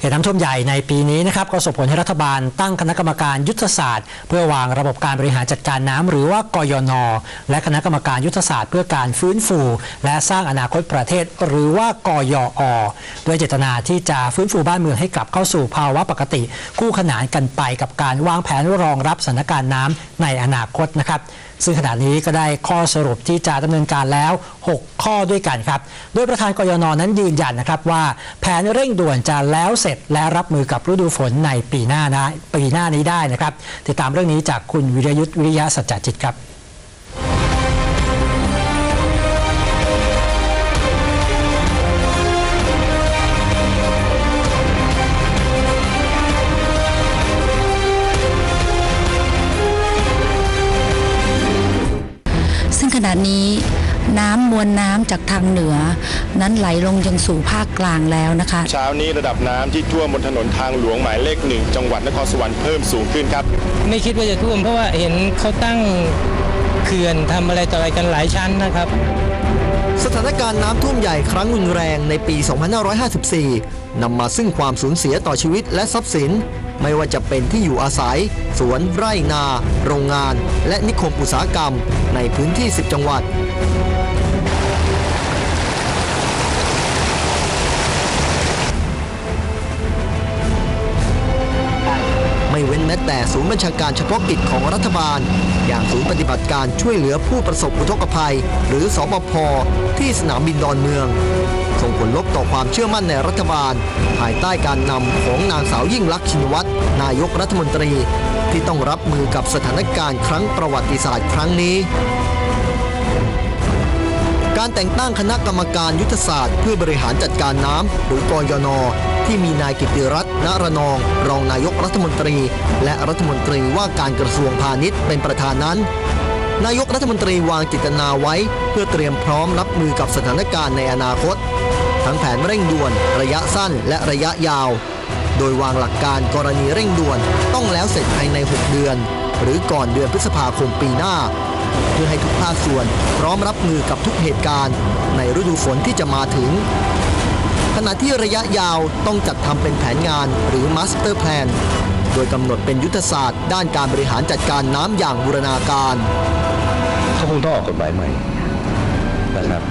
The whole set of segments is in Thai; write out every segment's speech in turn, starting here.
เหตุน้ำท่วมใหญ่ในปีนี้นะครับก็ส่งผลให้รัฐบาลตั้งคณะกรรมการยุทธศาสตร์ เพื่อวางระบบการบริหารจัดการน้ำหรือว่ากยน และคณะกรรมการยุทธศาสตร์ เพื่อการฟื้นฟู และสร้างอนาคตประเทศ หรือว่ากยอด้วยเจตนาที่จะฟื้นฟูบ้านเมืองให้กลับเข้าสู่ภาวะปกติ คู่ขนานกันไปกับการวางแผนรองรับสถานการณ์น้ำในอนาคตนะครับ ซึ่งขณะนี้ก็ได้ข้อสรุปที่จะดำเนินการแล้ว 6 ข้อด้วยกันครับ โดยประธานกยนนั้นยืนยันนะครับว่าแผนเร่งด่วนจะแล้วเสร็จและรับมือกับฤดูฝนในปีหน้านะปีหน้านี้ได้นะครับ ติดตามเรื่องนี้จากคุณวิรยุทธ์วิริยะสัจจจิตครับ ณะนี้น้ำมวลน้ำจากทางเหนือ นั้นไหลลงยังสู่ภาคกลางแล้วนะคะ เช้านี้ระดับน้ำที่ท่วมบนถนนทางหลวงหมายเลขหนึ่งจังหวัดนครสวรรค์เพิ่มสูงขึ้นครับ ไม่คิดว่าจะท่วมเพราะว่าเห็นเขาตั้งเขื่อนทำอะไรต่ออะไรกันหลายชั้นนะครับสถานการณ์น้ำท่วมใหญ่ครั้งรุนแรงในปี 2554 นำมาซึ่งความสูญเสียต่อชีวิตและทรัพย์สิน ไม่ว่าจะเป็นที่อยู่อาศัย สวนไร่นา โรงงาน และนิคมอุตสาหกรรมในพื้นที่ 10 จังหวัดไม่เว้นแม้แต่ศูนย์บัญชาการเฉพาะกิจของรัฐบาล อย่างศูนย์ปฏิบัติการช่วยเหลือผู้ประสบอุทกภัย หรือสบพที่สนามบินดอนเมือง ส่งผลลบต่อความเชื่อมั่นในรัฐบาล ภายใต้การนำของนางสาวยิ่งลักษณ์ชินวัตรนายกรัฐมนตรี ที่ต้องรับมือกับสถานการณ์ครั้งประวัติศาสตร์ครั้งนี้ การแต่งตั้งคณะกรรมการยุทธศาสตร์เพื่อบริหารจัดการน้ำหรือกยนที่มีนายกิติรัตน์ณรนอง รองนายกรัฐมนตรี และรัฐมนตรีว่าการกระทรวงพาณิชย์เป็นประธานนั้น นายกรัฐมนตรีวางจิตนาไว้ เพื่อเตรียมพร้อมรับมือกับสถานการณ์ในอนาคต ทั้งแผนเร่งด่วน ระยะสั้นและระยะยาว โดยวางหลักการกรณีเร่งด่วนต้องแล้วเสร็จภายใน 6 เดือน หรือก่อนเดือนพฤษภาคมปีหน้า เพื่อให้ทุกภาคส่วนพร้อมรับมือกับทุกเหตุการณ์ ในฤดูฝนที่จะมาถึงขณะที่ระยะยาวต้องจัดทำเป็นแผนงานหรือ Master Plan โดยกำหนดเป็นยุทธศาสตร์ ด้านการบริหารจัดการน้ำอย่างบูรณาการ เขาคงต้องออกกฎหมายใหม่นะครับ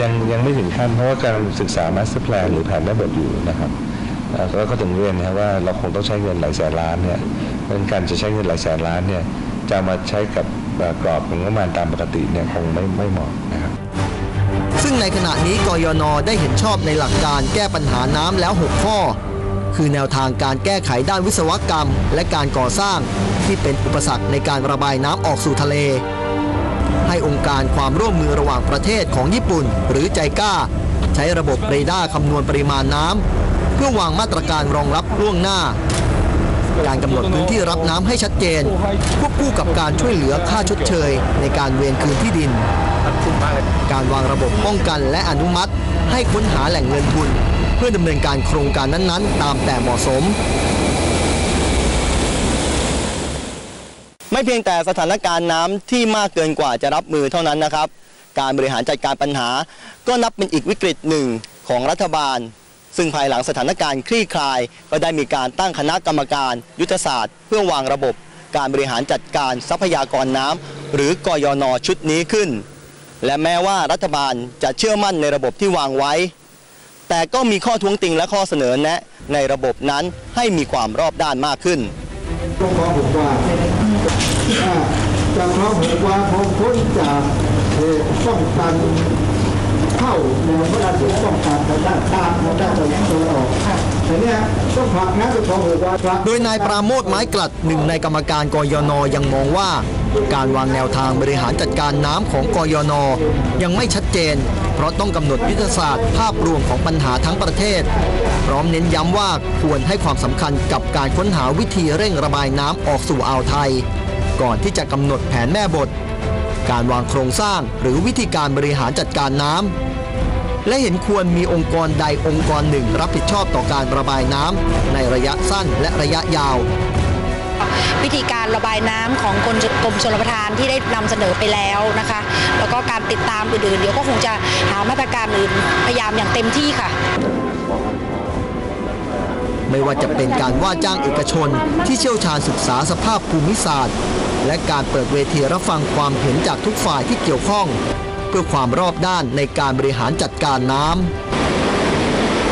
ยังยังไม่ถึงขั้นเพราะว่าการศึกษา master plan หรือแผนแม่บทอยู่นะครับเอ่อแล้วก็ถึงเรียนนะครับว่าเราคงต้องใช้เงินหลายแสนล้านเนี่ยเพราะฉะนั้นการจะใช้เงินหลายแสนล้านเนี่ยจะเอามาใช้กับเอ่อกรอบของงบประมาณตามปกติเนี่ยคงไม่ไม่เหมาะนะครับซึ่งในขณะนี้กยนได้เห็นชอบในหลักการแก้ปัญหาน้ำแล้ว 6 ข้อ คือแนวทางการแก้ไขด้านวิศวกรรม และการก่อสร้างที่เป็นอุปสรรคในการระบายน้ำออกสู่ทะเล ให้องค์การความร่วมมือระหว่างประเทศของญี่ปุ่น หรือใจก้า ใช้ระบบเรดาร์คำนวณปริมาณน้ำเพื่อวางมาตรการรองรับล่วงหน้า การกำหนดพื้นที่รับน้ำให้ชัดเจนควบคู่กับการช่วยเหลือค่าชดเชย ในการเวียนคืนที่ดิน การวางระบบป้องกันและอนุมัติ ให้ค้นหาแหล่งเงินทุน เพื่อดำเนินการโครงการนั้นๆ ตามแต่เหมาะสม ไม่เพียงแต่สถานการณ์น้ำที่มากเกินกว่าจะรับมือเท่านั้นนะครับ การบริหารจัดการปัญหา ก็นับเป็นอีกวิกฤตหนึ่งของรัฐบาล ซึ่งภายหลังสถานการณ์คลี่คลาย ก็ได้มีการตั้งคณะกรรมการ ยุทธศาสตร์ เพื่อวางระบบ การบริหารจัดการทรัพยากรน้ำหรือกยนชุดนี้ขึ้น และแม้ว่ารัฐบาลจะเชื่อมั่นในระบบที่วางไว้ แต่ก็มีข้อท้วงติงและข้อเสนอแนะในระบบนั้นให้มีความรอบด้านมากขึ้นต้องขอบอกว่าจะขอบอกว่าผมพ้นจากตุป้องกันเข้าแนวพระราชป้องกันทางด้านตามทางด้านตะวันออกแต่เนี้ยต้องผลักนะต้องขอบอกว่าผลักโดยนายปราโมทไม้กลัดหนึ่งในกรรมการกยนยังมองว่า การวางแนวทางบริหารจัดการน้ำของกยน ยังไม่ชัดเจน เพราะต้องกำหนดยุทธศาสตร์ภาพรวมของปัญหาทั้งประเทศ พร้อมเน้นย้ำว่าควรให้ความสำคัญกับการค้นหาวิธีเร่งระบายน้ำออกสู่อ่าวไทย ก่อนที่จะกำหนดแผนแม่บท การวางโครงสร้างหรือวิธีการบริหารจัดการน้ำและเห็นควรมีองค์กรใดองค์กรหนึ่งรับผิดชอบต่อการระบายน้ำในระยะสั้นและระยะยาว วิธีการระบายน้ำของกรมกรมชลประทานที่ได้นำเสนอไปแล้วนะคะ แล้วก็การติดตามอื่นๆ เดี๋ยวก็คงจะหามาตรการอื่นพยายามอย่างเต็มที่ค่ะไม่ว่าจะเป็นการว่าจ้างเอกชนที่เชี่ยวชาญศึกษาสภาพภูมิศาสตร์ และการเปิดเวทีรับฟังความเห็นจากทุกฝ่ายที่เกี่ยวข้อง เพื่อความรอบด้านในการบริหารจัดการน้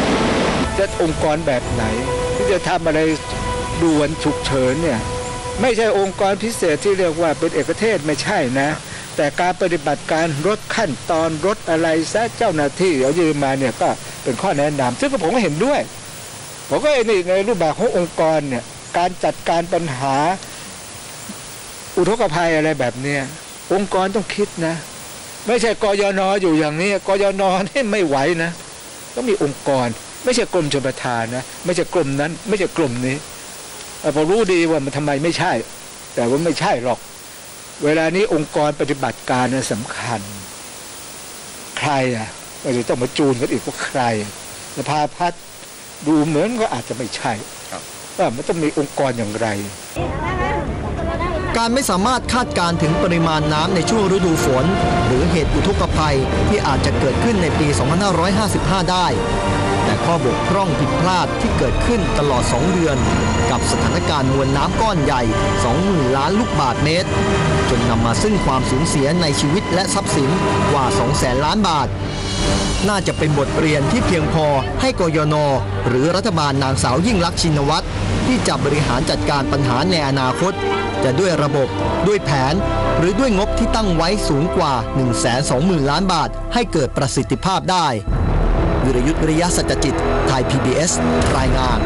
ำจะองค์กรแบบไหน ที่จะทำอะไรด่วนฉุกเฉินเนี่ย ไม่ใช่องค์กรพิเศษที่เรียกว่าเป็นเอกเทศไม่ใช่นะ แต่การปฏิบัติการลดขั้นตอนลดอะไรซะเจ้าหน้าที่เอายืมมาเนี่ยก็เป็นข้อแนะนำซึ่งผมก็เห็นด้วย ผมก็เห็นในรูปแบบขององค์กรเนี่ยการจัดการปัญหาอุทกภัยอะไรแบบเนี้ยองค์กรต้องคิดนะ ไม่ใช่กยนอยู่อย่างนี้กยนนี่ไม่ไหวนะต้องมีองค์กร ไม่ใช่กรมชลประทานนะ ไม่ใช่กรมนั้น ไม่ใช่กลุ่มนี้ เอ่อผมรู้ดีว่ามันทำไมไม่ใช่ แต่ว่าไม่ใช่หรอก เวลานี้องค์กรปฏิบัติการนะสำคัญ ใครอะเราจะต้องมาจูนกันอีกว่าใครสภาพัฒน์ดูเหมือนก็อาจจะไม่ใช่ว่ามันต้องมีองค์กรอย่างไร การไม่สามารถคาดการณ์ถึงปริมาณน้ำในช่วงฤดูฝน หรือเหตุอุทกภัยที่อาจจะเกิดขึ้นในปี 2555 ได้แต่ ข้อบกพร่องผิดพลาดที่เกิดขึ้นตลอด 2 เดือน กับสถานการณ์มวลน้ำก้อนใหญ่ 20,000 ล้านลูกบาทเมตร จนนำมาซึ่งความสูญเสียในชีวิตและทรัพย์สินกว่า 200,000 ล้านบาท น่าจะเป็นบทเรียนที่เพียงพอให้กยน หรือรัฐบาลนางสาวยิ่งลักษณ์ชินวัตรที่จะบริหารจัดการปัญหาในอนาคต จะด้วยระบบ ด้วยแผน หรือด้วยงบที่ตั้งไว้สูงกว่า 120,000 ล้านบาท ให้เกิดประสิทธิภาพได้ วิรยุทธวิริยะสัจจิต ไทย PBS รายงาน